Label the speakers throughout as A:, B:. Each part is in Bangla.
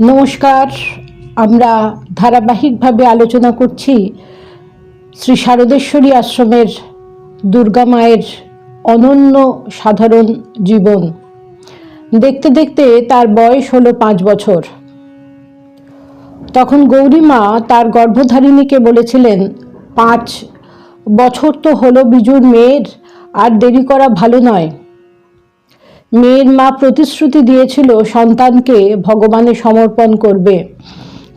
A: নমস্কার। আমরা ধারাবাহিকভাবে আলোচনা করছি শ্রী শারদেশ্বরী আশ্রমের দুর্গা মায়ের অনন্য সাধারণ জীবন। দেখতে দেখতে তার বয়স হলো পাঁচ বছর। তখন গৌরীমা তার গর্ভধারিণীকে বলেছিলেন, পাঁচ বছর তো হলো বিজুর মেয়ের, আর দেরি করা ভালো নয়। মেয়ের মা প্রতিশ্রুতি দিয়েছিল সন্তানকে ভগবানে সমর্পণ করবে।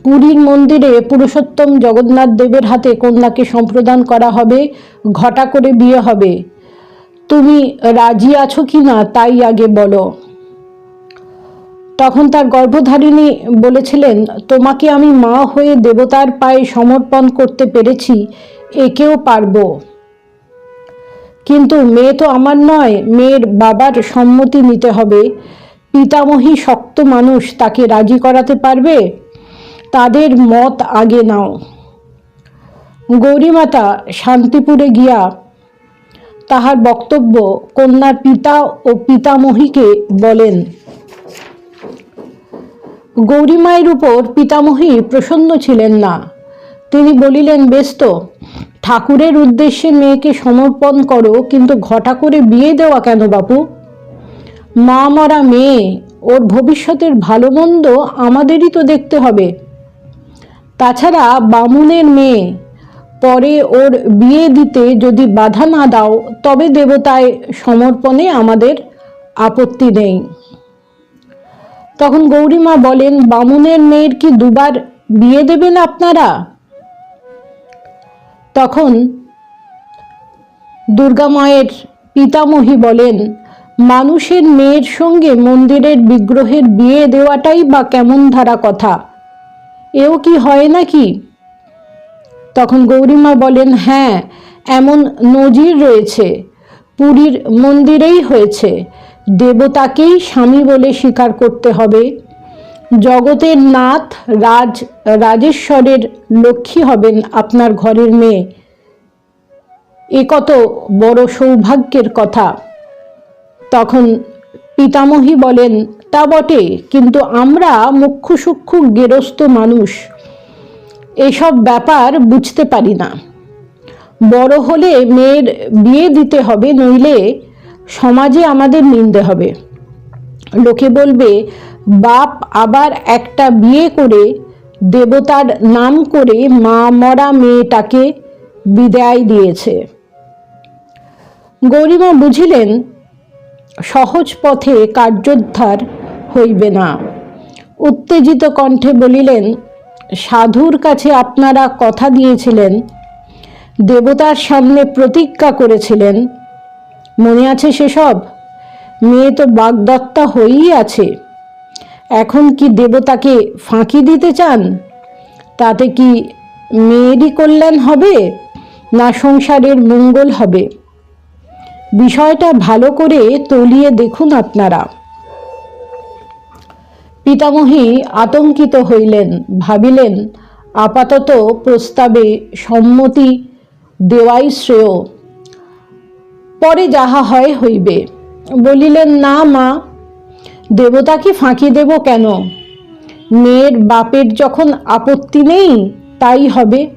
A: পুরীর মন্দিরে পুরুষোত্তম জগন্নাথ দেবের হাতে কন্যাকে সম্প্রদান করা হবে, ঘটা করে বিয়ে হবে। তুমি রাজি আছো কি না তাই আগে বলো। তখন তার গর্ভধারিণী বলেছিলেন, তোমাকে আমি মা হয়ে দেবতার পায়ে সমর্পণ করতে পেরেছি, একেও পারব। কিন্তু মেয়ে তো আমার নয়, মেয়ের বাবার সম্মতি নিতে হবে। পিতামহী শক্ত মানুষ তাকে রাজি করাতে পারবে? তাদের মত আগে নাও। গৌরীমাতা শান্তিপুরে গিয়া তাহার বক্তব্য কন্যার পিতা ও পিতামহীকে বলেন। গৌরীমায়ের উপর পিতামহী প্রসন্ন ছিলেন না। তিনি বলিলেন, বেশ তো, ঠাকুরের উদ্দেশ্যে মেয়েকে সমর্পণ করো, কিন্তু ঘটা করে বিয়ে দেওয়া কেন বাপু? মা মরা মেয়ে, ওর ভবিষ্যতের ভালো মন্দ আমাদেরই তো দেখতে হবে। তাছাড়া বামুনের মেয়ে, পরে ওর বিয়ে দিতে যদি বাধা না দাও, তবে দেবতায় সমর্পণে আমাদের আপত্তি নেই। তখন গৌরীমা বলেন, বামুনের মেয়ের কি দুবার বিয়ে দেবেন আপনারা? তখন দুর্গা মায়ের পিতামহী বলেন, মানুষের মেয়ের সঙ্গে মন্দিরের বিগ্রহের বিয়ে দেওয়াটাই বা কেমন ধারা কথা? এও কি হয় নাকি? তখন গৌরীমা বলেন হ্যাঁ এমন নজির রয়েছে। পুরীর মন্দিরেই হয়েছে। দেবতাকেই স্বামী বলে স্বীকার করতে হবে। জগতের নাথ রাজ, রাজেশ্বরের লক্ষ্মী হবেন আপনার ঘরের মেয়ে। এ কত বড় সৌভাগ্যের কথা। তখন পিতামহী বলেন, তা বটে, কিন্তু আমরা মুখ্য সূক্ষ্ম গেরস্থ মানুষ। এসব ব্যাপার বুঝতে পারি না। বড় হলে মেয়ের বিয়ে দিতে হবে, নইলে সমাজে আমাদের নিন্দে হবে। লোকে বলবে, বাপ আবার একটা বিয়ে করে দেবতার নাম করে মা মরা মেয়েটাকে বিদায় দিয়েছে। গৌরীমা বুঝিলেন, সহজ পথে কার্যোদ্ধার হইবে না। উত্তেজিত কণ্ঠে বলিলেন, সাধুর কাছে আপনারা কথা দিয়েছিলেন, দেবতার সামনে প্রতিজ্ঞা করেছিলেন। মনে আছে সেসব? মেয়ে তো বাগদত্তা হয়েই আছে। এখন কি দেবতাকে ফাঁকি দিতে চান? তাতে কি মেয়েরই কল্যাণ হবে না সংসারের মঙ্গল হবে? বিষয়টা ভালো করে তলিয়ে দেখুন আপনারা। পিতামহী আতঙ্কিত হইলেন, ভাবিলেন, আপাতত প্রস্তাবে সম্মতি দেওয়াই শ্রেয়। পরে যাহা হয় হইবে। বলিলেন, না মা, দেবতাকে ফাঁকি দেব কেন? মেয়ের বাপের যখন আপত্তি নেই, তাই হবে।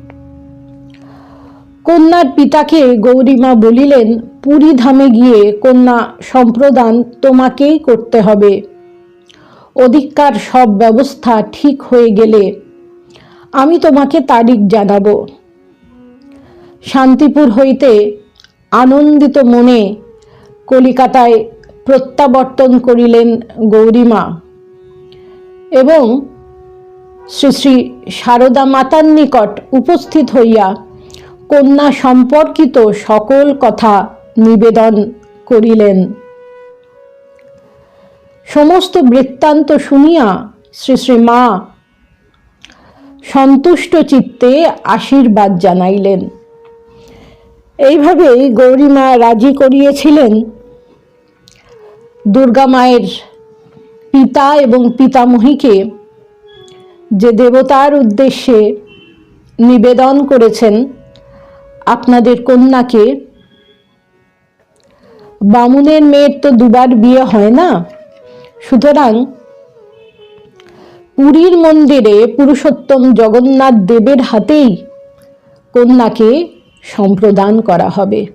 A: কন্যার পিতাকে গৌরীমা বলিলেন, পুরী ধামে গিয়ে কন্যা সম্প্রদান তোমাকেই করতে হবে। অধিকার সব ব্যবস্থা ঠিক হয়ে গেলে আমি তোমাকে তারিখ জানাব। শান্তিপুর হইতে আনন্দিত মনে কলিকাতায় প্রত্যাবর্তন করিলেন গৌরীমা এবং শ্রী শ্রী সারদা মাতার নিকট উপস্থিত হইয়া কন্যা সম্পর্কিত সকল কথা নিবেদন করিলেন। সমস্ত বৃত্তান্ত শুনিয়া শ্রী শ্রী মা সন্তুষ্ট চিত্তে আশীর্বাদ জানাইলেন। এইভাবেই গৌরীমা রাজি করিয়েছিলেন দুর্গা মায়ের পিতা এবং পিতামহীকে যে দেবতার উদ্দেশ্যে নিবেদন করেছেন আপনাদের কন্যাকে, বামুনের মেয়ের তো দুবার বিয়ে হয় না? সুতরাং পুরীর মন্দিরে পুরুষোত্তম জগন্নাথ দেবের হাতেই কন্যাকে সম্প্রদান করা হবে।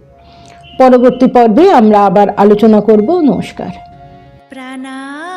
A: পরবর্তী পর্বে আমরা আবার আলোচনা করব নমস্কার।
B: প্রাণারাম